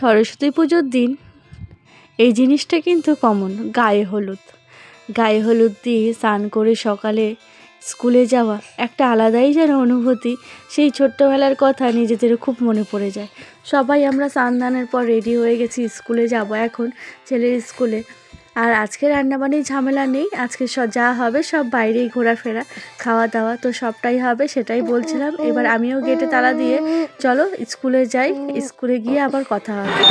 সরস্বতী পুজোর দিন। এই জিনিসটা কিন্তু কমন গায়ে হলুদ। গায়ে হলুদ দিয়ে স্নান করে সকালে স্কুলে যাওয়া একটা আলাদাই যেন অনুভূতি। সেই ছোট্টবেলার কথা নিজেদের খুব মনে পড়ে যায়। সবাই আমরা স্নান দানের পর রেডি হয়ে গেছি, স্কুলে যাব। এখন ছেলের স্কুলে আর আজকে রান্নাবান্নির ঝামেলা নেই। আজকে সব যা হবে সব বাইরেই ঘোরাফেরা খাওয়া দাওয়া তো সবটাই হবে সেটাই বলছিলাম। এবার আমিও গেটে তালা দিয়ে চলো স্কুলে যাই স্কুলে গিয়ে আবার কথা হবে।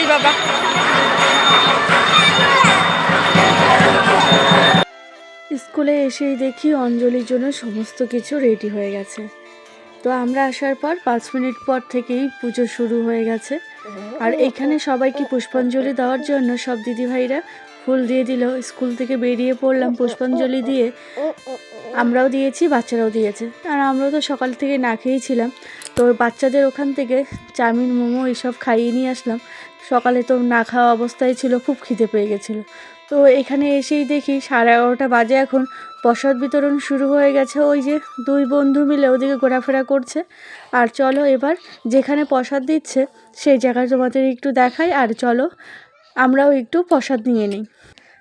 এই বাবা। স্কুলে এসেই দেখি অঞ্জলির জন্য সমস্ত কিছু রেডি হয়ে গেছে। তো আমরা আসার পর পাঁচ মিনিট পর থেকেই পুজো শুরু হয়ে গেছে। আর এখানে সবাইকে পুষ্পাঞ্জলি দেওয়ার জন্য সব দিদিভাইরা ফুল দিয়ে দিল। স্কুল থেকে বেরিয়ে পড়লাম পুষ্পাঞ্জলি দিয়ে। আমরাও দিয়েছি, বাচ্চারাও দিয়েছে। আর আমরাও তো সকাল থেকে না খেয়েই ছিলাম। তো বাচ্চাদের ওখান থেকে চাউমিন, মোমো এইসব খাইয়ে নিয়ে আসলাম। সকালে তো না খাওয়া অবস্থায় ছিল, খুব খিদে পেয়ে গেছিল। তো এখানে এসেই দেখি সাড়ে এগারোটা বাজে এখন। প্রসাদ বিতরণ শুরু হয়ে গেছে। ওই যে দুই বন্ধু মিলে ওদিকে ঘোরাফেরা করছে। আর চলো এবার যেখানে প্রসাদ দিচ্ছে, সেই জায়গায় তোমাদের একটু দেখাই। আর চলো আমরাও একটু প্রসাদ নিয়ে নিই।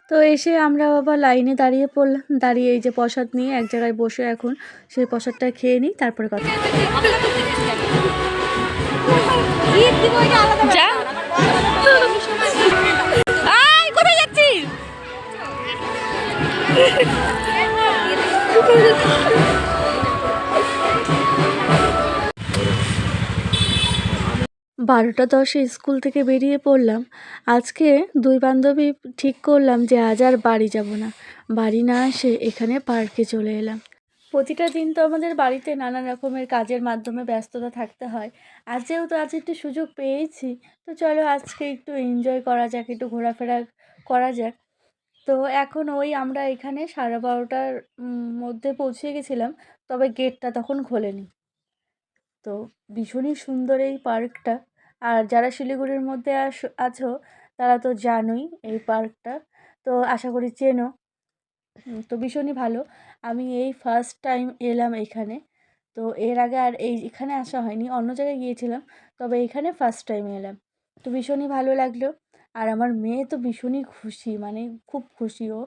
তো এসে আমরা আবার লাইনে দাঁড়িয়ে পড়লাম। দাঁড়িয়ে এই যে প্রসাদ নিয়ে এক জায়গায় বসে এখন সেই প্রসাদটা খেয়ে নিই, তারপরে কথা বারোটা দশে স্কুল থেকে বেরিয়ে পড়লাম। আজকে দুই বান্ধবী ঠিক করলাম যে আজ আর বাড়ি যাব না। বাড়ি না এসে এখানে পার্কে চলে এলাম। প্রতিটা দিন তো আমাদের বাড়িতে নানা রকমের কাজের মাধ্যমে ব্যস্ততা থাকতে হয়। আজ যেহেতু আজ একটু সুযোগ পেয়েছি, তো চলো আজকে একটু এনজয় করা যাক, একটু ঘোরাফেরা করা যাক। তো এখন ওই আমরা এখানে সাড়ে বারোটার মধ্যে পৌঁছে গেছিলাম, তবে গেটটা তখন খোলেনি। তো ভীষণই সুন্দর এই পার্কটা। আর যারা শিলিগুড়ির মধ্যে আছো, তারা তো জানোই এই পার্কটা। তো আশা করি চেনো। তো ভীষণই ভালো। আমি এই ফার্স্ট টাইম এলাম এখানে। তো এর আগে আর এই, এখানে আসা হয়নি, অন্য জায়গায় গিয়েছিলাম, তবে এখানে ফার্স্ট টাইম এলাম। তো ভীষণই ভালো লাগল। আর আমার মেয়ে তো ভীষণই খুশি মানে খুব খুশি ও।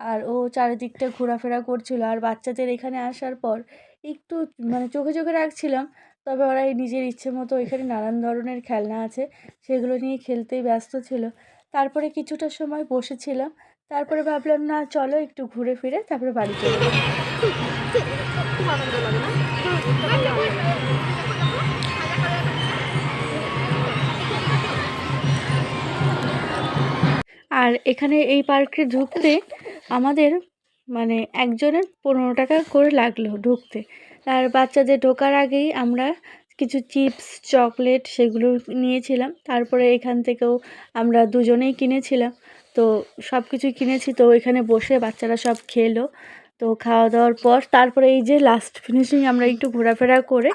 আর ও চারিদিকটা ঘোরাফেরা করছিল। আর বাচ্চাদের এখানে আসার পর একটু মানে চোখে চোখে রাখছিলাম তবে ওরা এই নিজের ইচ্ছে মতো এখানে নানান ধরনের খেলনা আছে, সেগুলো নিয়ে খেলতেই ব্যস্ত ছিল। তারপরে কিছুটা সময় বসেছিলাম, তারপরে ভাবলাম, না, চলো একটু ঘুরে ফিরে তারপরে বাড়ি চলে আর এখানে এই পার্কে ঢুকতে আমাদের মানে একজনের পনেরো টাকা করে লাগল ঢুকতে। আর বাচ্চাদের ঢোকার আগেই আমরা কিছু চিপস, চকলেট সেগুলো নিয়েছিলাম। তারপরে এখান থেকেও আমরা দুজনেই কিনেছিলাম। তো সব কিছুই কিনেছি। তো এখানে বসে বাচ্চারা সব খেলো। তো খাওয়া দাওয়ার পর তারপরে এই যে লাস্ট ফিনিশিং আমরা একটু ঘোরাফেরা করে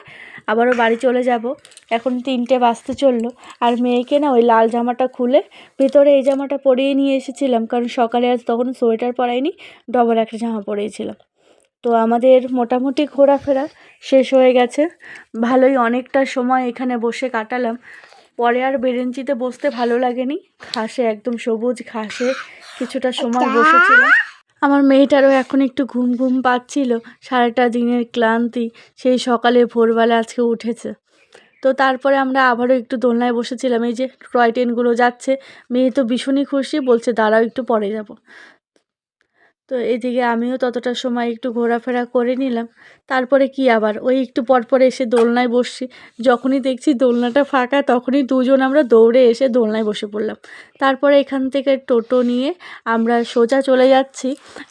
আবারও বাড়ি চলে যাব। এখন তিনটে বাজতে চলল। আর মেয়েকে না ওই লাল জামাটা খুলে ভেতরে এই জামাটা পরিয়ে নিয়ে এসেছিলাম। কারণ সকালে আজ তখন সোয়েটার পরাইনি, ডবল একটা জামা পরেছিলাম তো আমাদের মোটামুটি ঘোরাফেরা শেষ হয়ে গেছে। ভালোই অনেকটা সময় এখানে বসে কাটালাম। পরে আর বেরেঞ্চিতে বসতে ভালো লাগেনি। ঘাসে একদম সবুজ ঘাসে কিছুটা সময় বসেছিলাম। আমার মেয়েটারও এখন একটু ঘুম ঘুম পাচ্ছিল। সারাটা দিনের ক্লান্তি সেই সকালে ভোরবেলা আজকে উঠেছে। তো তারপরে আমরা আবারও একটু দোলনায় বসেছিলাম। এই যে টয় ট্রেনগুলো যাচ্ছে মেয়ে তো ভীষণই খুশি বলছে দাঁড়াও একটু পরে যাব। তো এদিকে আমিও ততটা সময় একটু ঘোরাফেরা করে নিলাম। তারপরে কি আবার? ওই একটু পর পরে এসে দোলনায় বসছি। যখনই দেখছি দোলনাটা ফাঁকা, তখনই দুজন আমরা দৌড়ে এসে দোলনায় বসে পড়লাম। তারপরে এখান থেকে টোটো নিয়ে আমরা সোজা চলে যাচ্ছি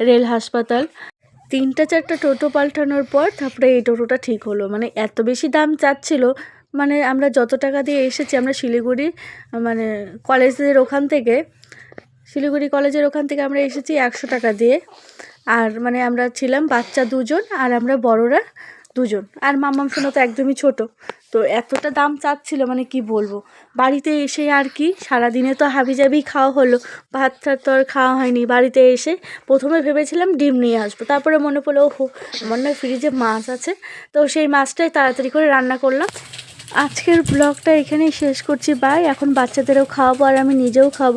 রেল হাসপাতাল। তিনটা চারটা টোটো পাল্টানোর পর তারপরে এই টোটোটা ঠিক হলো। মানে এত বেশি দাম চাচ্ছিল মানে আমরা যত টাকা দিয়ে এসেছি, আমরা শিলিগুড়ি মানে কলেজের ওখান থেকে শিলিগুড়ি কলেজের ওখান থেকে আমরা এসেছি একশো টাকা দিয়ে। আর মানে আমরা ছিলাম বাচ্চা দুজন আর আমরা বড়রা দুজন। আর মাম্মাম সোনা তো একদমই ছোট। তো এতটা দাম চাচ্ছিল মানে কি বলব? বাড়িতে এসে আর কি, সারাদিনে তো হাবি হাবিজাবি খাওয়া হলো। ভাত টাত তো আর খাওয়া হয়নি। বাড়িতে এসে প্রথমে ভেবেছিলাম ডিম নিয়ে আসব। তারপরে মনে পড়ল, ওহো, আমার না ফ্রিজে মাছ আছে। তো সেই মাছটাই তাড়াতাড়ি করে রান্না করলাম। আজকের ব্লগটা এখানেই শেষ করছি। বাই। এখন বাচ্চাদেরও খাওয়াবো আর আমি নিজেও খাব।